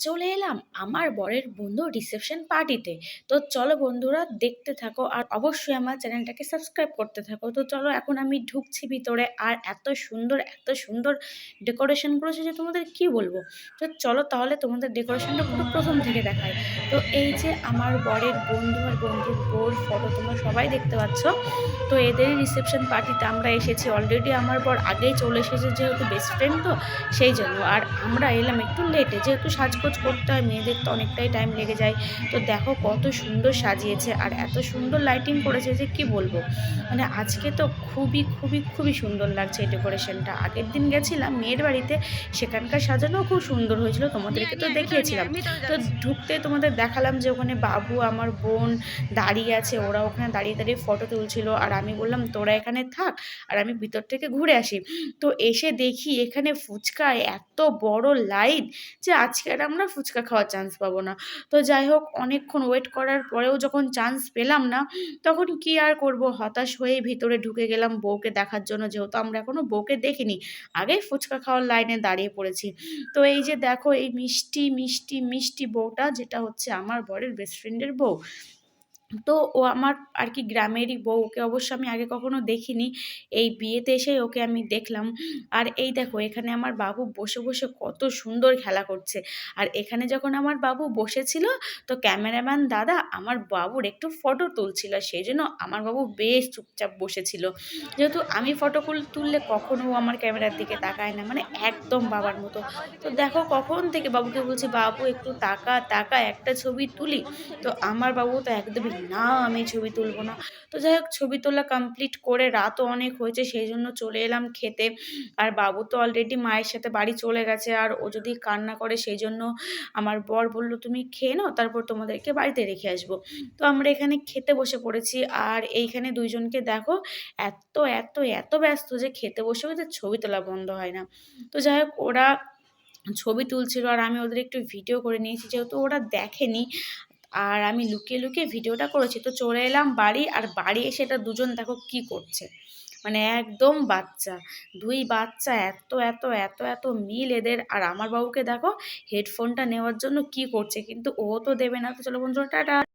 চলে এলাম আমার বরের বন্ধু রিসেপশন পার্টিতে তো চলো বন্ধুরা, দেখতে থাকো আর অবশ্যই আমার চ্যানেলটাকে সাবস্ক্রাইব করতে থাকো। তো চলো এখন আমি ঢুকছি ভিতরে আর এত সুন্দর এত সুন্দর ডেকোরেশন করেছে যে তোমাদের কি বলব? তো চলো তাহলে তোমাদের ডেকোরেশনটা পুরো প্রথম থেকে দেখায় তো এই যে আমার বরের বন্ধু আর বন্ধুর বোর ফটো তোমরা সবাই দেখতে পাচ্ছ। তো এদের রিসেপশন পার্টিতে আমরা এসেছি। অলরেডি আমার বর আগেই চলে এসেছে যেহেতু বেস্ট ফ্রেন্ড তো, সেই জন্য। আর আমরা এলাম একটু লেটে যেহেতু সাজগোজ করতে হয় মেয়েদের তো অনেকটাই টাইম লেগে যায়। তো দেখো কত সুন্দর সাজিয়েছে আর এত সুন্দর লাইটিং করেছে যে কি বলব? মানে আজকে তো খুবই খুবই খুবই সুন্দর লাগছে এই ডেকোরেশনটা আগের দিন গেছিলাম মেয়ের বাড়িতে সেখানকার সাজানো খুব সুন্দর হয়েছিল তোমাদেরকে তো দেখিয়েছিলাম। তো ঢুকতে তোমাদের দেখালাম যে ওখানে বাবু আমার বোন দাঁড়িয়ে আছে ওরা ওখানে দাঁড়িয়ে দাঁড়িয়ে ফটো তুলছিল আর আমি বললাম তোরা এখানে থাক আর আমি ভিতর থেকে ঘুরে আসি। তো এসে দেখি এখানে ফুচকায় এত বড় লাইট যে আজকে আর আমরা ফুচকা খাওয়ার চান্স পাবো না। তো যাই হোক, অনেকক্ষণ ওয়েট করার পরেও যখন চান্স পেলাম না, তখন কি আর করব? হতাশ হয়ে ভিতরে ঢুকে গেলাম বউকে দেখার জন্য, যেহেতু আমরা এখনও বউকে দেখিনি। আগেই ফুচকা খাওয়ার লাইনে দাঁড়িয়ে পড়েছি। তো এই যে দেখো, এই মিষ্টি মিষ্টি মিষ্টি বউটা, যেটা হচ্ছে আমার বরের বেস্ট ফ্রেন্ডের বউ তো ও আমার আর কি গ্রামেরই বউ, ওকে অবশ্য আমি আগে কখনো দেখিনি। এই বিয়েতে এসে ওকে আমি দেখলাম। আর এই দেখো, এখানে আমার বাবু বসে বসে কত সুন্দর খেলা করছে। আর এখানে যখন আমার বাবু বসেছিল, তো ক্যামেরাম্যান দাদা আমার বাবুর একটু ফটো তুলছিল। সেই জন্য আমার বাবু বেশ চুপচাপ বসেছিল। যেহেতু আমি ফটো তুললে কখনো আমার ক্যামেরার দিকে তাকায় না মানে একদম বাবার মতো। তো দেখো কখন থেকে বাবুকে বলছি, বাবু, একটু তাকা তাকা, একটা ছবি তুলি। তো আমার বাবু তো একদমই না, আমি ছবি তুলবো না। তো যাই হোক, ছবি তোলা কমপ্লিট করে রাতও অনেক হয়েছে, সেই জন্য চলে এলাম খেতে। আর বাবু তো অলরেডি মায়ের সাথে বাড়ি চলে গেছে, আর ও যদি কান্না করে, সেই জন্য আমার বর বলল, তুমি খেয়ে নাও, তারপর তোমাদেরকে বাড়িতে রেখে আসব। তো আমরা এখানে খেতে বসে পড়েছি, আর এইখানে দুইজনকে দেখো, এত এত এত ব্যস্ত যে খেতে বসে ওদের ছবি তোলা বন্ধ হয় না। তো যাই হোক, ওরা ছবি তুলছিল, আর আমি ওদের একটু ভিডিও করে নিয়েছি, যেহেতু ওরা দেখেনি আর আমি লুকিয়ে লুকিয়ে ভিডিওটা করেছি, তো চলে এলাম বাড়ি আর বাড়ি এসে এটা দুজন দেখো কি করছে। মানে একদম বাচ্চা, দুই বাচ্চা, এত এত এত এত মিল এদের। আর আমার বাবুকে দেখো হেডফোনটা নেওয়ার জন্য কি করছে, কিন্তু ও তো দেবে না, তো চলো বন্ধুরা, টাটা।